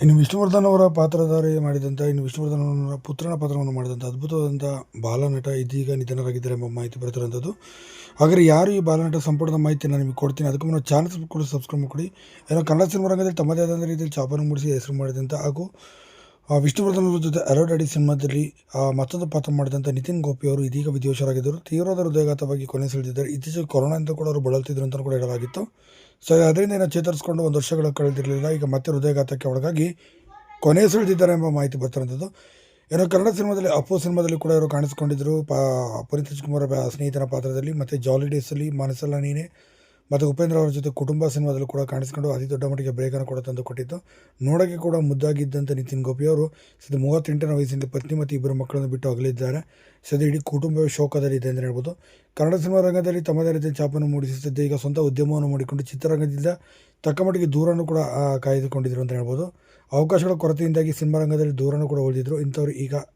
ಇನ್ನು ವಿಷ್ಣುವರ್ಧನ್ ಅವರ ಪಾತ್ರಧಾರಿ ಮಾಡಿದಂಥ ಇನ್ನು ವಿಷ್ಣುವರ್ಧನ್ ಅವರ ಪುತ್ರನ ಪಾತ್ರವನ್ನು ಮಾಡಿದಂಥ ಅದ್ಭುತವಾದಂಥ ಬಾಲನಟ ಇದೀಗ ನಿಧನರಾಗಿದ್ದಾರೆ ಎಂಬ ಮಾಹಿತಿ ಬರ್ತಿರೋಂಥದ್ದು ಹಾಗಾದರೆ ಯಾರು ಈ ಬಾಲನಟ ಸಂಪೂರ್ಣ ಮಾಹಿತಿ ನಾನು ನಿಮಗೆ ಕೊಡ್ತೀನಿ? ಅದಕ್ಕೂ ಮುನ್ನ ಚಾನಲ್ ಕೂಡ ಸಬ್ಸ್ಕ್ರೈಬ್ ಮಾಡಿ ಏನೋ ಕನ್ನಡ ಸಿನಿಮಾ ರಂಗದಲ್ಲಿ ತಮ್ಮದೇ ಆದ ರೀತಿಯಲ್ಲಿ ಚಾಪನ್ನು ಮೂಡಿಸಿ ಹೆಸರು ಮಾಡಿದಂಥ ಹಾಗೂ ವಿಷ್ಣುವರ್ಧನ್ ಅವರ ಜೊತೆ ಅರೋಡಾಡಿ ಸಿನಿಮಾದಲ್ಲಿ ಮತ್ತೊಂದು ಪಾತ್ರ ಮಾಡಿದಂಥ ನಿತಿನ್ ಗೋಪಿ ಅವರು ಇದೀಗ ವಿಧಿವಶರಾಗಿದ್ದರು ತೀವ್ರವಾದ ಹೃದಯಘಾತವಾಗಿ ಕೊನೆ ಸೆಳೆದಿದ್ದಾರೆ. ಇತ್ತೀಚೆಗೆ ಅಂತ ಕೂಡ ಅವರು ಬಳಲ್ತಿದ್ರು ಅಂತ ಕೂಡ ಹೇಳಲಾಗಿತ್ತು. ಸೊ ಅದರಿಂದ ಏನೋ ಚೇತರಿಸಿಕೊಂಡು ಒಂದು ವರ್ಷಗಳ ಕಳೆದಿರಲಿಲ್ಲ. ಈಗ ಮತ್ತೆ ಹೃದಯಘಾತಕ್ಕೆ ಒಳಗಾಗಿ ಕೊನೆ ಸೆಳೆದಿದ್ದಾರೆ ಎಂಬ ಮಾಹಿತಿ ಬರ್ತಿರೋಂಥದ್ದು ಏನೋ ಕನ್ನಡ ಸಿನಿಮಾದಲ್ಲಿ ಅಪ್ಪು ಸಿನಿಮಾದಲ್ಲಿ ಕೂಡ ಇವರು ಕಾಣಿಸಿಕೊಂಡಿದ್ದರು ಪಾ, ಪುನೀತ್ ಕುಮಾರ್ ಸ್ನೇಹಿತನ ಪಾತ್ರದಲ್ಲಿ, ಮತ್ತು ಜಾಲಿ ಡೇಸಲ್ಲಿ ಮನಸ್ಸಲ್ಲ ನೀನೆ. ಮತ್ತು ಉಪೇಂದ್ರ ಅವರ ಜೊತೆ ಕುಟುಂಬ ಸಿನಿಮಾದಲ್ಲೂ ಕೂಡ ಕಾಣಿಸ್ಕೊಂಡು ಅತಿ ದೊಡ್ಡ ಮಟ್ಟಿಗೆ ಬ್ರೇಕನ್ನು ಕೂಡ ತಂದು ಕೊಟ್ಟಿತ್ತು ನೋಡೋಕ್ಕೆ ಕೂಡ ಮುದ್ದಾಗಿದ್ದಂಥ ನಿತಿನ್ ಗೋಪಿ ಅವರು ಸದ್ಯ ಮೂವತ್ತೆಂಟನೇ ವಯಸ್ಸಿನಲ್ಲಿ ಪತ್ನಿ ಮತ್ತು ಇಬ್ಬರು ಮಕ್ಕಳನ್ನು ಬಿಟ್ಟು ಅಗಲಿದ್ದಾರೆ. ಸದ್ಯ ಇಡೀ ಕುಟುಂಬವೇ ಶೋಕದಲ್ಲಿದೆ ಅಂತ ಹೇಳ್ಬೋದು. ಕನ್ನಡ ಸಿನಿಮಾ ರಂಗದಲ್ಲಿ ತಮ್ಮದೇ ರೀತಿಯ ಚಾಪನ್ನು ಮೂಡಿಸಿ ಸದ್ಯ ಈಗ ಸ್ವಂತ ಉದ್ಯಮವನ್ನು ಮಾಡಿಕೊಂಡು ಚಿತ್ರರಂಗದಿಂದ ತಕ್ಕ ಮಟ್ಟಿಗೆ ದೂರನ್ನು ಕೂಡ ಕಾಯ್ದುಕೊಂಡಿದ್ರು ಅಂತ ಹೇಳ್ಬೋದು. ಅವಕಾಶಗಳ ಕೊರತೆಯಿಂದಾಗಿ ಸಿನಿಮಾ ರಂಗದಲ್ಲಿ ದೂರನೂ ಕೂಡ ಉಳಿದಿದ್ರು ಇಂಥವ್ರು ಈಗ